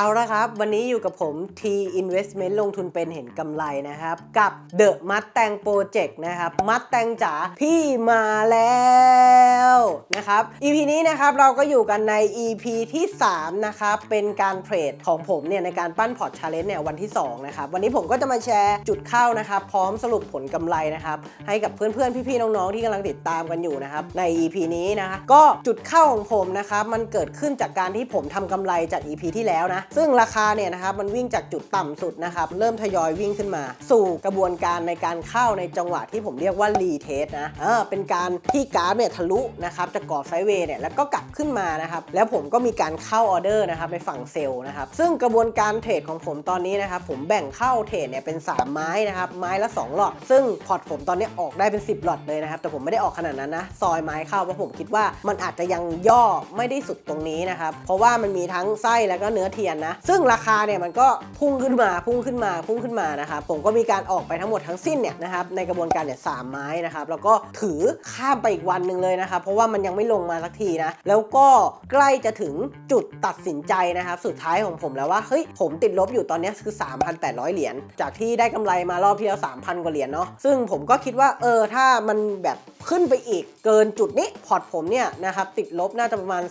เอาละครับ วันนี้อยู่กับผม T Investment ลงทุนเป็นเห็นกำไรนะครับ กับ The Mustang Project นะครับ Mustang จ๋าพี่มาแล้วนะครับ EP นี้นะครับเราก็อยู่กันใน EP ที่ 3 นะครับ เป็นการเทรดของผมเนี่ยในการปั้นพอร์ตชาเลนจ์เนี่ยวันที่ 2 นะครับ วันนี้ผมก็จะมาแชร์จุดเข้านะครับ พร้อมสรุปผลกำไรนะครับ ให้กับเพื่อนๆ พี่ๆ น้องๆ ที่กำลังติดตามกันอยู่นะครับใน EP นี้นะคะก็จุดเข้าของผมนะครับมันเกิดขึ้นจากการที่ผมทำกำไรจาก EP ที่แล้วนะซึ่งราคาเนี่ยนะครับมันวิ่งจากจุดต่ำสุดนะครับเริ่มทยอยวิ่งขึ้นมา สู่กระบวนการในการเข้าในจังหวะที่ผมเรียกว่ารีเทสนะเออเป็นการที่กราฟเนี่ยทะลุนะครับจากกรอบไซด์เวย์เนี่ยแล้วก็กลับขึ้นมานะครับแล้วผมก็มีการเข้าออเดอร์นะครับในฝั่งเซลล์นะครับซึ่งกระบวนการเทรดของผมตอนนี้นะครับผมแบ่งเข้าเทรดเนี่ยเป็น 3 ไม้นะครับไม้ละ 2 หลอด ซึ่งพอร์ตผมตอนนี้ออกได้เป็น 10 หลอดเลยนะครับแต่ผมไม่ได้ออกขนาดนั้นนะซอยไม้เข้าเพราะผมคิดว่ามันอาจจะยังย่อไม่ได้สุดตรงนี้นะครับเพราะว่ามันมีทั้งไส้แล้วก็เนื้อเทียนนะ ซึ่งราคาเนี่ยมันก็พุ่งขึ้นมาพุ่งขึ้นมาพุ่งขึ้นมานะครับผมก็มีการออกไปทั้งหมดทั้งสิ้นเนี่ยนะครับในกระบวนการเนี่ยสามไม้นะครับแล้วก็ถือข้ามไปอีกวันหนึ่งเลยนะครับเพราะว่ามันยังไม่ลงมาสักทีนะแล้วก็ใกล้จะถึงจุดตัดสินใจนะครับสุดท้ายของผมแล้วว่าเฮ้ยผมติดลบอยู่ตอนนี้คือ 3,800 เหรียญจากที่ได้กำไรมารอบที่แล้ว3,000กว่าเหรียญเนาะซึ่งผมก็คิดว่าเออถ้ามันแบบขึ้นไปอีกเกินจุดนี้พอร์ตผมเนี่ยนะครับติดลบน่าจะประมาณ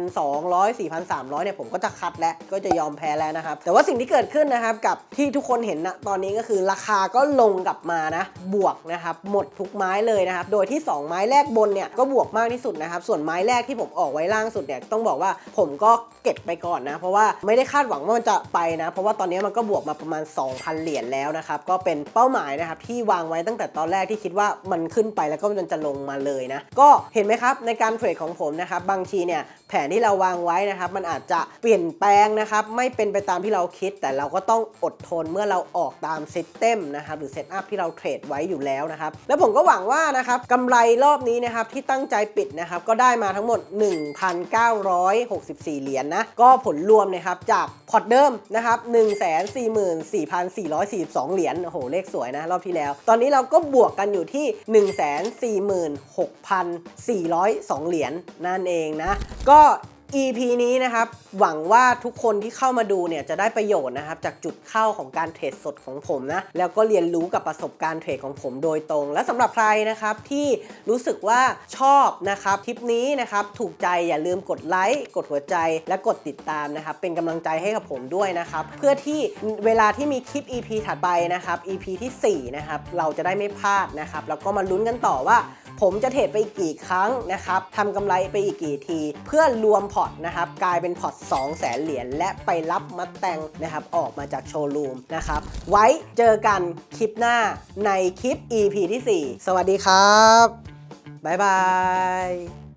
4,200 4,300เนี่ยผมก็จะคัดแล้วก็จะยอมแพ้แล้วนะครับ แต่ว่าสิ่งที่เกิดขึ้นนะครับกับที่ทุกคนเห็นนะตอนนี้ก็คือราคาก็ลงกลับมานะ บวกนะครับ หมดทุกไม้เลยนะครับ โดยที่ 2 ไม้แรกบนเนี่ยก็บวกมากที่สุดนะครับ ส่วนไม้แรกที่ผมออกไว้ล่างสุดเนี่ยต้องบอกว่าผมก็เก็บไปก่อนนะ เพราะว่าไม่ได้คาดหวังว่ามันจะไปนะ เพราะว่าตอนนี้มันก็บวกมาประมาณ 2,000 เหรียญแล้วนะครับ ก็เป็นเป้าหมายนะครับที่วางไว้ตั้งแต่ตอนแรกที่คิดว่ามันขึ้นไปแล้วก็มันจะลงมาเลยนะ ก็เห็นไหมครับในการเทรดของผมนะครับบางทีเนี่ยแผนที่เราวางไว้นะครับมันอาจจะเปลี่ยนแปลงนะครับไม่เป็นไปตามที่เราคิด แต่เราก็ต้องอดทนเมื่อเราออกตามซิสเต็มนะครับหรือเซตอัพที่เราเทรดไว้อยู่แล้วนะครับแล้วผมก็หวังว่านะครับกำไรรอบนี้นะครับที่ตั้งใจปิดนะครับก็ได้มาทั้งหมด 1,964 เหรียญนะก็ผลรวมนะครับจากพอร์ตเดิมนะครับ144,442 เหรียญโอ้โหเลขสวยนะรอบที่แล้ว ตอนนี้เราก็บวกกันอยู่ที่ 146,402 เหรียญนั่นเองนะก็ EP นี้นะครับ หวังว่าทุกคนที่เข้ามาดูเนี่ยจะได้ประโยชน์นะครับ จากจุดเข้าของการเทรดสดของผมนะ แล้วก็เรียนรู้กับประสบการณ์เทรดของผมโดยตรง และสำหรับใครนะครับที่รู้สึกว่าชอบนะครับคลิปนี้นะครับถูกใจอย่าลืมกดไลค์กดหัวใจและกดติดตามนะครับ เป็นกำลังใจให้กับผมด้วยนะครับ เพื่อที่เวลาที่มีคลิป EP ถัดไปนะครับ EP ทีสี่4นะครับเราจะได้ไม่พลาดนะครับแล้วก็มาลุ้นกันต่อว่า ผมจะเทรดไปอีกกี่ครั้งนะครับทำกำไรไปอีกกี่ที เพื่อรวมพอร์ตนะครับกลายเป็นพอร์ต2 0 0แสนเหรียญและไปรับมาแต่งนะครับออกมาจากโชว์รูมนะครับไว้เจอกันคลิปหน้าในคลิป EP ที่ 4 สวัสดีครับบ๊ายบาย